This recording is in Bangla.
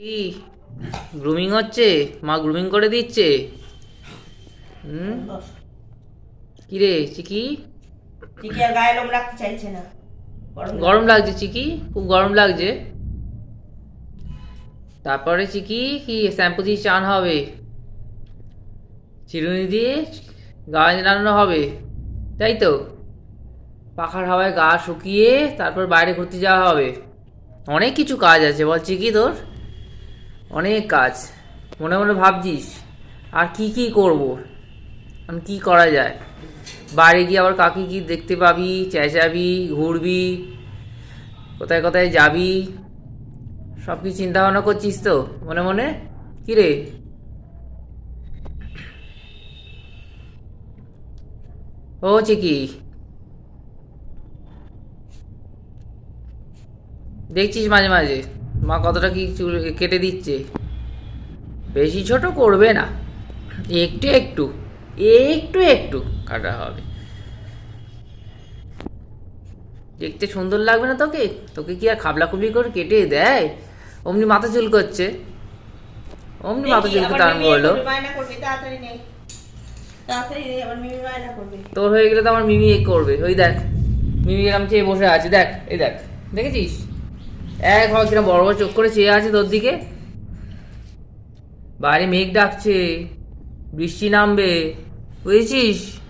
কি? গ্রুমিং হচ্ছে? মা গ্রুমিং করে দিচ্ছে? হুম? কি রে চিকি? চিকি আর গায়ে লোম রাখতে চাইছে না। গরম লাগছে। চিকি? খুব গরম লাগছে। তারপরে চিকি কি শ্যাম্পু দিয়ে চান হবে? চিরুনি দিয়ে গা জানানো হবে। তাই তো? পাখার হাওয়ায় গা শুকিয়ে তারপর বাইরে ঘুরতে যাওয়া হবে। অনেক কিছু কাজ আছে বল চিকি তোর? অনেক কাজ। মনে মনে ভাবছিস, আর কি কি করব? এখন কি করা যায়? বাইরে গিয়ে আবার কাকে কি দেখতে পাবি? চেঁচাবি? ঘুরবি? কোথায় কোথায় যাবি? সব কিছু চিন্তা ভাবনা করছিস তো, মনে মনে? কি রে? ও চিকি। দেখছিস মাঝে মাঝে? মা কতটা কি চুল কেটে দিচ্ছে? বেশি ছোট করবে না। একটু একটু একটু একটু কাটা হবে। দেখতে সুন্দর লাগবে না তোকে? তোকে কি আর খাবলা খুবলি করে কেটে দেয়? অমনি মাথা চুল করছে। অমনি মাথা চুল করতে আরম্ভ হলো। বায়না করবে তাড়াতাড়ি নেই তাড়াতাড়ি নেই আবার মিমি বায়না করবে তোর হয়ে গেলে তো আমার মিমি করবে। ওই দেখ, মিমি এরকম চেয়ে বসে আছে। দেখ, এই দেখ, দেখেছিস? এক হয় কিনা বড় বড় চোখ করে চেয়ে আছে তোর দিকে? বাইরে মেঘ ডাকছে, বৃষ্টি নামবে, বুঝেছিস?